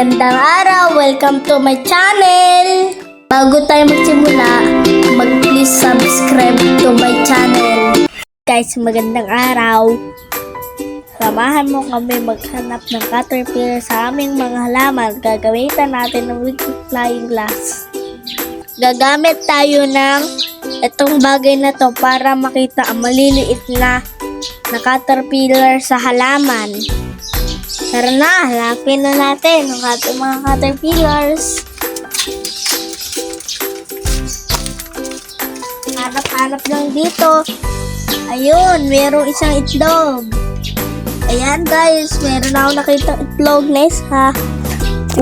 Magandang araw! Welcome to my channel! Bago tayo magsimula, mag-please subscribe to my channel. Guys, magandang araw! Samahan mo kami maghanap ng caterpillar sa aming mga halaman. Gagamitan natin ng wicked flying glass. Gagamit tayo ng itong bagay na to para makita ang maliliit na na caterpillar sa halaman. Tara na, hanapin na natin ang ating mga caterpillars. Hanap-hanap lang dito. Ayun, merong isang itlog. Ayan guys, meron ako nakita itlog na isa.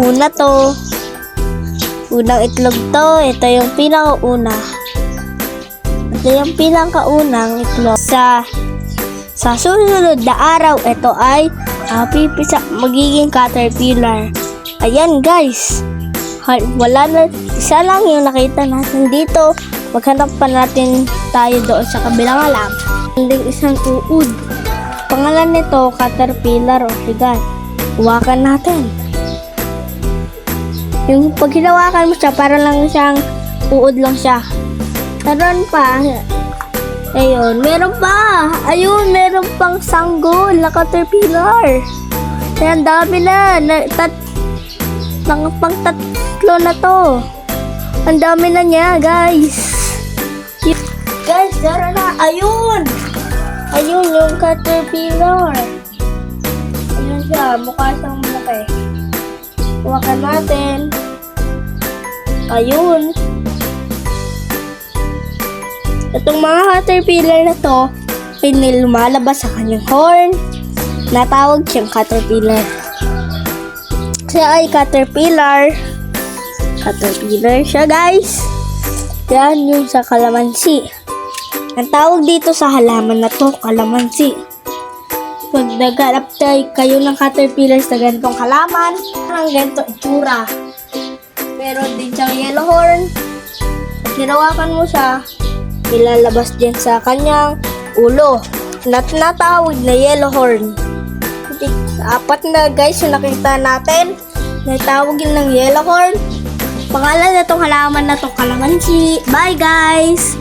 Una to. Unang itlog to. Ito yung pinakauna. Ito yung pinakaunang itlog. Sa sa susunod na araw, ito ay happy pisa magiging caterpillar. Ayan guys. Wala na, isa lang yung nakita natin dito. Maghanap pa natin tayo doon sa kabilang alam. Hindi isang uud. Pangalan nito, caterpillar o sigat. Huwakan natin. Yung pag hinawakan mo siya, para lang siyang uod lang siya. Meron pa, Ayun, meron pa. Ayun, meron pang sanggol na caterpillar. Ayan, dami na. na tat, pang, pang tatlo na to. Ang dami na niya, guys. Guys, tara na. Ayun. Ayun, yung caterpillar. Ayun siya, mukha siyang malaki. Huwakan natin. Ayun. Itong mga caterpillar na to, ay lumalabas sa kanyang horn. Natawag siyang caterpillar. Siya ay caterpillar. Caterpillar siya guys. Yan yung sa kalamansi. Ang tawag dito sa halaman na to, kalamansi. Pag naghanap kayo ng caterpillar sa ganitong halaman, ang ganito itsura. Meron din siyang yellow horn. Pag mo siya, ilalabas din sa kanyang ulo. Nat natawag na yellow horn. Apat na guys yung nakita natin. Natawag yun ng yellow horn. Pangalan na tong halaman na to kalamansi. Bye guys!